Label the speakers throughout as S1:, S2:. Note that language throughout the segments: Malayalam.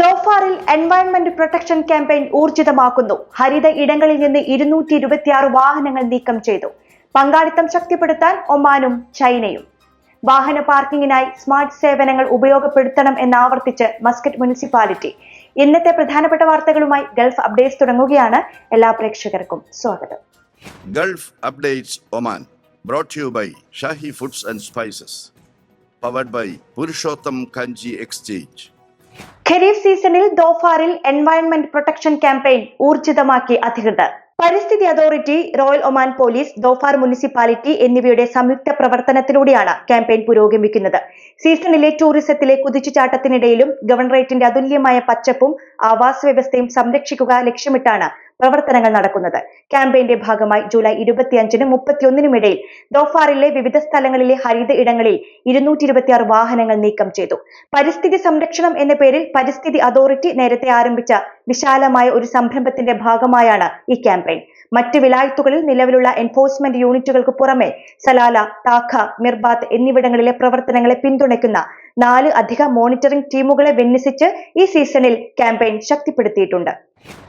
S1: ദോഫാറിൽ എൻവയൺമെന്റ് പ്രൊട്ടക്ഷൻ ക്യാമ്പയിൻ ഊർജിതമാക്കുന്നു. ഹരിത ഇടങ്ങളിൽ നിന്ന് ഇരുന്നൂറ്റി ഇരുപത്തിയാറ് വാഹനങ്ങൾ നീക്കം ചെയ്തു. പങ്കാളിത്തം ശക്തിപ്പെടുത്താൻ ഒമാനും ചൈനയും. വാഹന പാർക്കിംഗിനായി സ്മാർട്ട് സേവനങ്ങൾ ഉപയോഗപ്പെടുത്തണം എന്നാവർത്തിച്ച് മസ്കറ്റ് മുനിസിപ്പാലിറ്റി. ഇന്നത്തെ പ്രധാനപ്പെട്ട വാർത്തകളുമായി ഗൾഫ് അപ്ഡേറ്റ്സ് തുടങ്ങുകയാണ്. എല്ലാ പ്രേക്ഷകർക്കും സ്വാഗതം.
S2: Gulf updates Oman brought to you by foods and spices powered by Purushottam Kanji exchange.
S1: Kharif സീസണിൽ ദോഫാറിൽ എൻവയൺമെന്റ് പ്രൊട്ടക്ഷൻ ക്യാമ്പയിൻ ഊർജിതമാക്കി അധികൃതർ. പരിസ്ഥിതി authority royal Oman police Dhofar municipality എന്നിവയുടെ സംയുക്ത പ്രവർത്തനത്തിലൂടെയാണ് ക്യാമ്പയിൻ പുരോഗമിക്കുന്നത്. സീസണിലെ ടൂറിസത്തിലെ കുതിച്ചുചാട്ടത്തിനിടയിലും ഗവർണറേറ്റിന്റെ അതുല്യമായ പച്ചപ്പും ആവാസ വ്യവസ്ഥയും സംരക്ഷിക്കുക ലക്ഷ്യമിട്ടാണ് പ്രവർത്തനങ്ങൾ നടക്കുന്നത്. ക്യാമ്പയിന്റെ ഭാഗമായി ജൂലൈ ഇരുപത്തിയഞ്ചിനും മുപ്പത്തിയൊന്നിനും ഇടയിൽ ദോഫാറിലെ വിവിധ സ്ഥലങ്ങളിലെ ഹരിത ഇടങ്ങളിൽ ഇരുന്നൂറ്റി ഇരുപത്തിയാറ് വാഹനങ്ങൾ നീക്കം ചെയ്തു. പരിസ്ഥിതി സംരക്ഷണം എന്ന പേരിൽ പരിസ്ഥിതി അതോറിറ്റി നേരത്തെ ആരംഭിച്ച വിശാലമായ ഒരു സംരംഭത്തിന്റെ ഭാഗമായാണ് ഈ ക്യാമ്പയിൻ. മറ്റ് വിലായത്തുകളിൽ നിലവിലുള്ള എൻഫോഴ്സ്മെന്റ് യൂണിറ്റുകൾക്ക് പുറമെ സലാല താഖ മിർബാത്ത് എന്നിവിടങ്ങളിലെ പ്രവർത്തനങ്ങളെ പിന്തുണയ്ക്കുന്ന നാല് അധിക മോണിറ്ററിംഗ് ടീമുകളെ വിന്യസിച്ച് ഈ സീസണിൽ ക്യാമ്പയിൻ ശക്തിപ്പെടുത്തിയിട്ടുണ്ട്.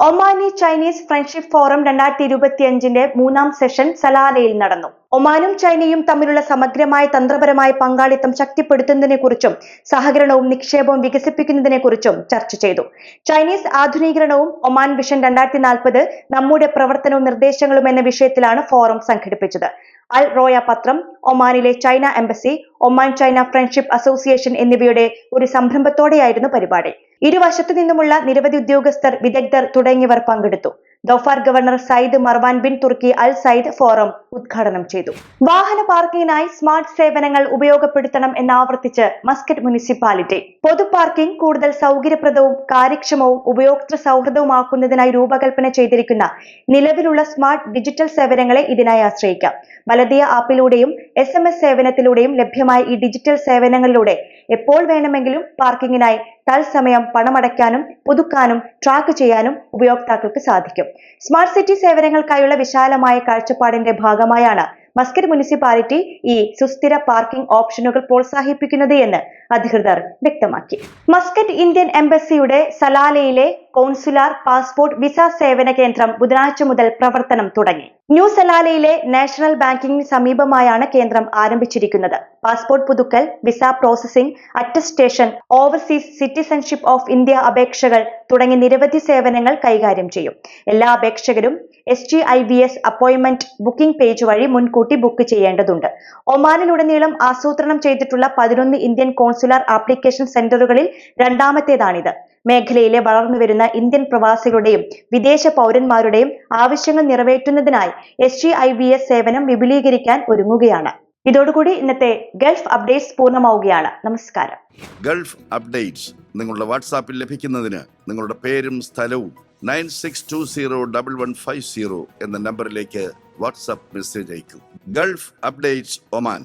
S1: ഒമാനി ചൈനീസ് ഫ്രണ്ട്ഷിപ്പ് ഫോറം രണ്ടായിരത്തി ഇരുപത്തിയഞ്ചിന്റെ മൂന്നാം സെഷൻ സലാലയിൽ നടന്നു. ഒമാനും ചൈനയും തമ്മിലുള്ള സമഗ്രമായ തന്ത്രപരമായ പങ്കാളിത്തം ശക്തിപ്പെടുത്തുന്നതിനെക്കുറിച്ചും സഹകരണവും നിക്ഷേപവും വികസിപ്പിക്കുന്നതിനെക്കുറിച്ചും ചർച്ച ചെയ്തു. ചൈനീസ് ആധുനീകരണവും ഒമാൻ വിഷൻ രണ്ടായിരത്തി നാൽപ്പത് നമ്മുടെ പ്രവർത്തനവും നിർദ്ദേശങ്ങളും എന്ന വിഷയത്തിലാണ് ഫോറം സംഘടിപ്പിച്ചത്. അൽ റോയ പത്രം ഒമാനിലെ China embassy Oman China friendship association എന്നിവയുടെ ഒരു സംരംഭത്തോടെയായിരുന്നു പരിപാടി. ഇരുവശത്തു നിന്നുമുള്ള നിരവധി ഉദ്യോഗസ്ഥർ വിദഗ്ധർ തുടങ്ങിയവർ പങ്കെടുത്തു. Dhofar governor Sayyid Marwan bin Turki Al Sayyid forum ഉദ്ഘാടനം ചെയ്തു. വാഹന പാർക്കിങ്ങിനായി സ്മാർട്ട് സേവനങ്ങൾ ഉപയോഗപ്പെടുത്തണം എന്നാവർത്തിച്ച് മസ്കറ്റ് മുനിസിപ്പാലിറ്റി. പൊതു പാർക്കിംഗ് കൂടുതൽ സൗകര്യപ്രദവും കാര്യക്ഷമവും ഉപയോക്തൃ സൗഹൃദവുമാക്കുന്നതിനായി രൂപകൽപ്പന ചെയ്തിരിക്കുന്ന നിലവിലുള്ള സ്മാർട്ട് ഡിജിറ്റൽ സേവനങ്ങളെ ഇതിനായി ആശ്രയിക്കാം. ബലദിയ ആപ്പിലൂടെയും എസ് സേവനത്തിലൂടെയും ലഭ്യമായ ഈ ഡിജിറ്റൽ സേവനങ്ങളിലൂടെ എപ്പോൾ വേണമെങ്കിലും പാർക്കിങ്ങിനായി തത്സമയം പണമടയ്ക്കാനും പുതുക്കാനും ട്രാക്ക് ചെയ്യാനും ഉപയോക്താക്കൾക്ക് സാധിക്കും. സ്മാർട്ട് സിറ്റി സേവനങ്ങൾക്കായുള്ള വിശാലമായ കാഴ്ചപ്പാടിന്റെ ഭാഗമായാണ് മസ്കറ്റ് മുനിസിപ്പാലിറ്റി ഈ സുസ്ഥിര പാർക്കിംഗ് ഓപ്ഷനുകൾ പ്രോത്സാഹിപ്പിക്കുന്നത് എന്ന് അധികൃതർ വ്യക്തമാക്കി. മസ്കറ്റ് ഇന്ത്യൻ എംബസിയുടെ സലാലയിലെ കോൺസുലാർ പാസ്പോർട്ട് വിസ സേവന കേന്ദ്രം ബുധനാഴ്ച മുതൽ പ്രവർത്തനം തുടങ്ങി. ന്യൂ സലാലയിലെ നാഷണൽ ബാങ്കിങ്ങിന് സമീപമായാണ് കേന്ദ്രം ആരംഭിച്ചിരിക്കുന്നത്. പാസ്പോർട്ട് പുതുക്കൽ visa processing attestation overseas citizenship of India അപേക്ഷകൾ തുടങ്ങി നിരവധി സേവനങ്ങൾ കൈകാര്യം ചെയ്യും. എല്ലാ അപേക്ഷകരും S T I V S appointment booking page വഴി മുൻകൂട്ടി ബുക്ക് ചെയ്യേണ്ടതുണ്ട്. ഒമാനിലുടനീളം ആസൂത്രണം ചെയ്തിട്ടുള്ള പതിനൊന്ന് ഇന്ത്യൻ കോൺസുലാർ ആപ്ലിക്കേഷൻ സെന്ററുകളിൽ രണ്ടാമത്തേതാണിത്. മേഖലയിലെ വളർന്നുവരുന്ന ഇന്ത്യൻ പ്രവാസികളുടെയും വിദേശ പൗരന്മാരുടെയും ആവശ്യങ്ങൾ നിറവേറ്റുന്നതിനായി എസ് ജി ഐ എസ് സേവനം വിപുലീകരിക്കാൻ ഒരുങ്ങുകയാണ്. ഇതോടുകൂടി ഇന്നത്തെ ഗൾഫ് അപ്ഡേറ്റ്സ് പൂർണമാവുകയാണ്. നമസ്കാരം.
S2: ഗൾഫ് അപ്ഡേറ്റ്സ് നിങ്ങളുടെ വാട്സാപ്പിൽ ലഭിക്കുന്നതിന് നിങ്ങളുടെ പേരും സ്ഥലവും nine six two zero double one five zero എന്ന നമ്പറിലേക്ക് WhatsApp message അയക്കൂ. Gulf updates Oman.